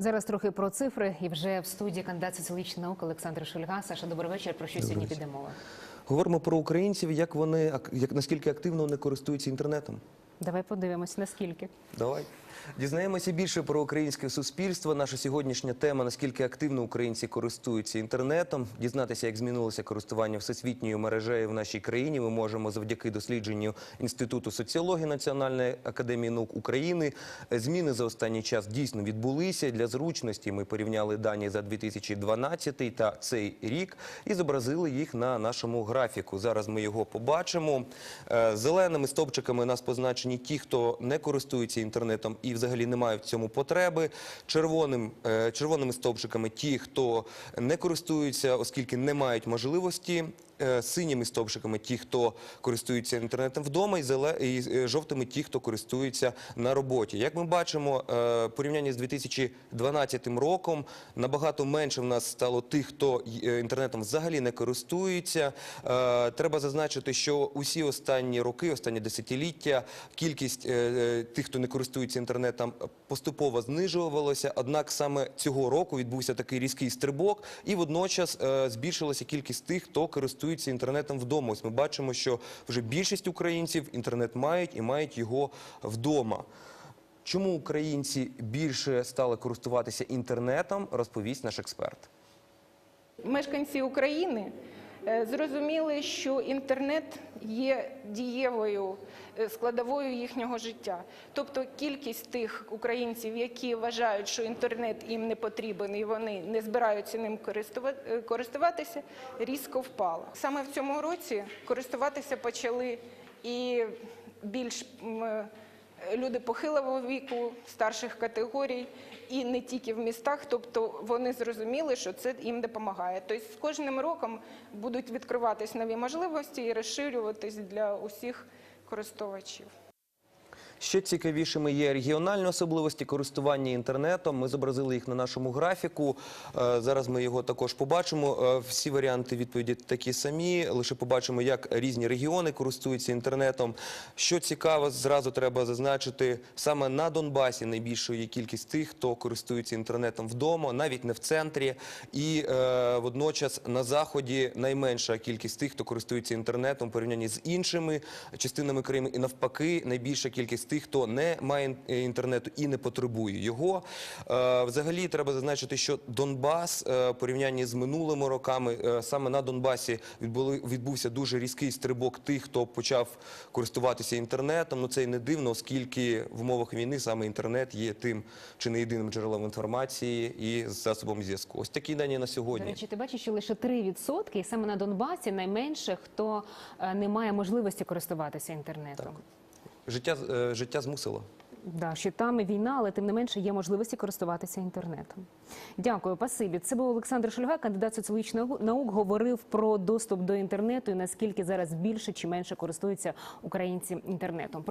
Зараз трохи про цифри, і вже в студії кандидат соціологічних наук Олександр Шульга. Саша, добрий вечір. Про що сьогодні піде мова? Говоримо про українців, як вони ак- як наскільки активно вони користуються інтернетом. Давай подивимось, наскільки. Давай дізнаємося більше про українське суспільство. Наша сьогоднішня тема наскільки активно українці користуються інтернетом. Дізнатися, як змінилося користування всесвітньою мережею в нашій країні. Ми можемо завдяки дослідженню інституту соціології Національної академії наук України. Зміни за останній час дійсно відбулися. Для зручності ми порівняли дані за 2012 та цей рік і зобразили їх на нашому графіку. Зараз ми його побачимо. Е, Зеленими стовпчиками нас позначені ті, хто не користується інтернетом взагалі не мають в цьому потреби. Червоним, е, червоними стовпчиками ті, хто не користуються, оскільки не мають можливості. Е, Синіми стовпчиками ті, хто користується інтернетом вдома, і, е, жовтими ті, хто користується на роботі. Як ми бачимо, е, порівняння з 2012 роком набагато менше в нас стало тих, хто інтернетом взагалі не користується. Треба зазначити, що усі останні роки, останні десятиліття, кількість тих, хто не користується інтернетом, поступово знижувалася. Однак саме цього року відбувся такий різкий стрибок, і водночас збільшилася кількість тих, хто користується інтернетом вдома. Ось ми бачимо, що вже більшість українців інтернет мають і мають його вдома. Чому українці більше стали користуватися інтернетом, розповість наш експерт. Мешканці України зрозуміли, що інтернет є дієвою е, складовою їхнього життя. Тобто кількість тих українців, які вважають, що інтернет їм не потрібен і вони не збираються ним е, користуватися, різко впала. Саме в цьому році користуватися почали і більш е, люди похилого віку, старших категорій, і не тільки в містах. Тобто вони зрозуміли, що це їм допомагає. Тобто з кожним роком будуть відкриватись нові можливості і розширюватись для усіх користувачів. Ще цікавішими є регіональні особливості користування інтернетом. Ми зобразили їх на нашому графіку. Е, Зараз ми його також побачимо. Е, Всі варіанти відповіді такі самі. Лише побачимо, як різні регіони користуються інтернетом. Що цікаво, зразу треба зазначити, саме на Донбасі найбільшою є кількість тих, хто користується інтернетом вдома, навіть не в центрі. І е, водночас на заході найменша кількість тих, хто користується інтернетом порівнянні з іншими частинами країни, і навпаки, найбільша кількість тих, хто не має е, інтернету і не потребує його. Е, Взагалі треба зазначити, що Донбас е, порівнянні з минулими роками саме на Донбасі відбувся дуже різкий стрибок тих, хто почав користуватися інтернетом. Ну це й не дивно, оскільки в умовах війни саме інтернет є тим чи не єдиним джерелом інформації і засобом зв'язку. Ось такі дані на До сьогодні. речі, ти бачиш, що лише 3% і саме на Донбасі найменше хто не має можливості користуватися інтернетом. Життя е, життя змусило. Да, що там і війна, але тим не менше є можливості користуватися інтернетом. Дякую, пасибі. Це був Олександр Шульга, кандидат соціологічних наук, говорив про доступ до інтернету і наскільки зараз більше чи менше користуються українці інтернетом.